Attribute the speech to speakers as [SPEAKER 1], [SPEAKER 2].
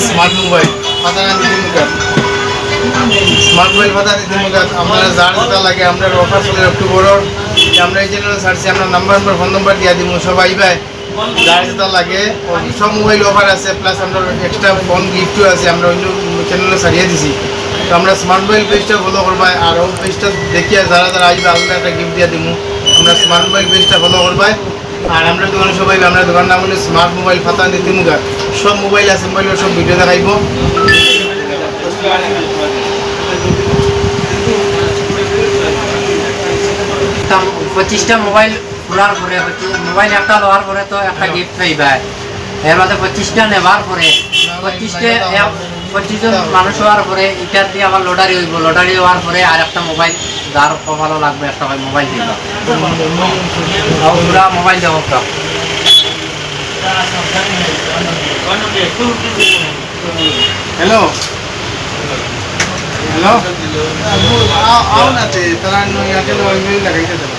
[SPEAKER 1] Smart mobile ফাতানা দিদি smart mobile ফাতা দিদি মুগাত আপনারা যার যেটা লাগে আমরা অফার চলে অক্টোবরের আমরা এই চ্যানেলে ছাড়ছি আমরা নাম্বার নাম্বার ফোন নাম্বার দিয়া দিব সবাই ভাই যার যেটা লাগে সব মোবাইল অফার আছে প্লাস আমরা এক্সট্রা ফোন গিফটও আছে আমরা অন্য চ্যানেলে ছাড়িয়ে দিছি। তো আমরা স্মার্ট মোবাইল পেজটা ফলো করবাই আর ও পেজটা দেখিয়ে যারা যারা আসবে আলাদা একটা গিফট দিয়ে দিব আমরা স্মার্ট মোবাইল পেজটা ফলো করবাই আর আমরা দোকানে সবাই আমরা দোকান নাম হলো স্মার্ট মোবাইল ফাতা নীতি মুগার সব মোবাইল আছে মোবাইলের সব ভিডিও দেখাইব।
[SPEAKER 2] পঁচিশটা মোবাইল খোলার পরে মোবাইল একটা লওয়ার পরে তো একটা গিফট পাইবা। এর মধ্যে পঁচিশটা নেবার পরে পঁচিশটা পঁচিশ জন মানুষ হওয়ার পরে এটার দিয়ে আবার লটারি হইব। লটারি হওয়ার পরে আর একটা মোবাইল যার কপালও লাগবে একটা মোবাইল দিব পুরা মোবাইল দেবো
[SPEAKER 1] হ্যালো হ্যালো আও না তে তারা ইয়াকে লাগাইতে দেবে